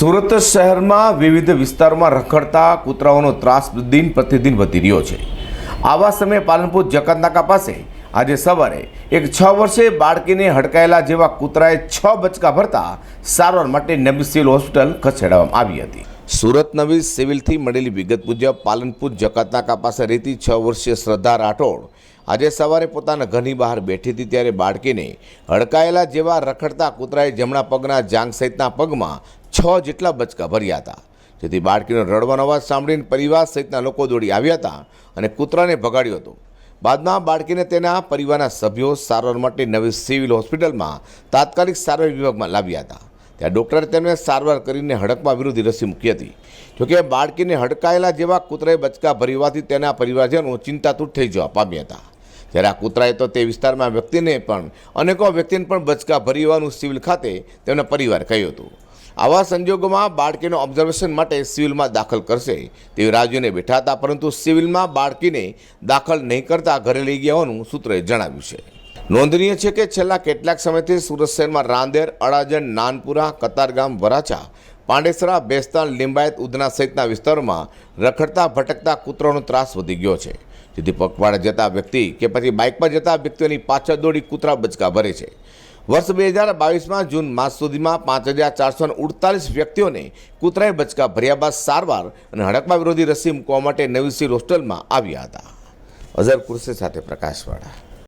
સુરત શહેરમાં વિવિધ વિસ્તારોમાં રખડતા કૂતરાઓનો ત્રાસ દિન પ્રતિદિન વધી રહ્યો છે. આવા સમયે પાલનપુર જકાતનાકા પાસે આજે સવારે એક છ વર્ષે બાળકીને હડકાયેલા જેવા કૂતરાએ છ બચકા ભરતા સારવાર માટે નવી સિવિલ હોસ્પિટલ ખસેડવામાં આવી હતી. સુરત નવી સિવિલથી મળેલી વિગત મુજબ પાલનપુર જકાતનાકા પાસે રહેતી છ વર્ષીય શ્રદ્ધા રાઠોડ આજે સવારે પોતાના ઘરની બહાર બેઠી હતી ત્યારે બાળકીને હડકાયેલા જેવા રખડતા કૂતરાએ જમણા પગના જાંગ સહિતના પગમાં છ જેટલા બચકા ભર્યા હતા. જેથી બાળકીનો રડવાનો અવાજ સાંભળીને પરિવાર સહિતના લોકો દોડી આવ્યા હતા અને કૂતરાને ભગાડ્યો હતો. બાદમાં બાળકીને તેના પરિવારના સભ્યો સારવાર માટે નવી સિવિલ હોસ્પિટલમાં તાત્કાલિક સારવાર વિભાગમાં લાવ્યા હતા. ત્યાં ડૉક્ટરે તેમને સારવાર કરીને હડકવા વિરુદ્ધ રસી મૂકી હતી. જોકે બાળકીને હડકાયેલા જેવા કૂતરાએ બચકા ભરી હોવાથી તેના પરિવારજનો ચિંતાતુર થઈ જવા પામ્યા હતા. જ્યારે આ કૂતરાએ તો તે વિસ્તારમાં વ્યક્તિને પણ અનેકો વ્યક્તિને પણ બચકા ભરી હોવાનું સિવિલ ખાતે તેમના પરિવાર કહ્યું હતું. આવા સંજોગોમાં બાળકીનો ઓબ્ઝર્વેશન માટે સિવિલમાં દાખલ કરશે. તેવી રાજ્યોને બેઠા હતા, પરંતુ સિવિલમાં બાળકીને દાખલ નહીં કરતા ઘરે લઈ ગયા હોવાનું સૂત્રએ જણાવ્યું છે. નોંધનીય છે કે છેલ્લા કેટલાક સમયથી સુરત શહેરમાં રાંદેર, અડાજણ, નાનપુરા, કતારગામ, વરાછા, પાંડેસરા, બેસ્તાન, લિંબાયત, ઉધના સહિતના વિસ્તારોમાં રખડતા, ભટકતા કૂતરાનો ત્રાસ વધી ગયો છે. જેથી પગપાળા જતા વ્યક્તિ કે પછી બાઇકમાં જતા વ્યક્તિઓની પાછળ દોડી કૂતરા બચકા ભરે છે. વર્ષ બે હજાર બાવીસમાં જૂન માસ સુધીમાં પાંચ હજાર ચારસો ઉડતાલીસ વ્યક્તિઓને કૂતરાએ બચકા ભર્યા બાદ સારવાર અને હડકવા વિરોધી રસી મૂકવા માટે નવીસી હોસ્ટેલમાં આવ્યા હતા. અઝર કુરશી સાથે પ્રકાશવાળા.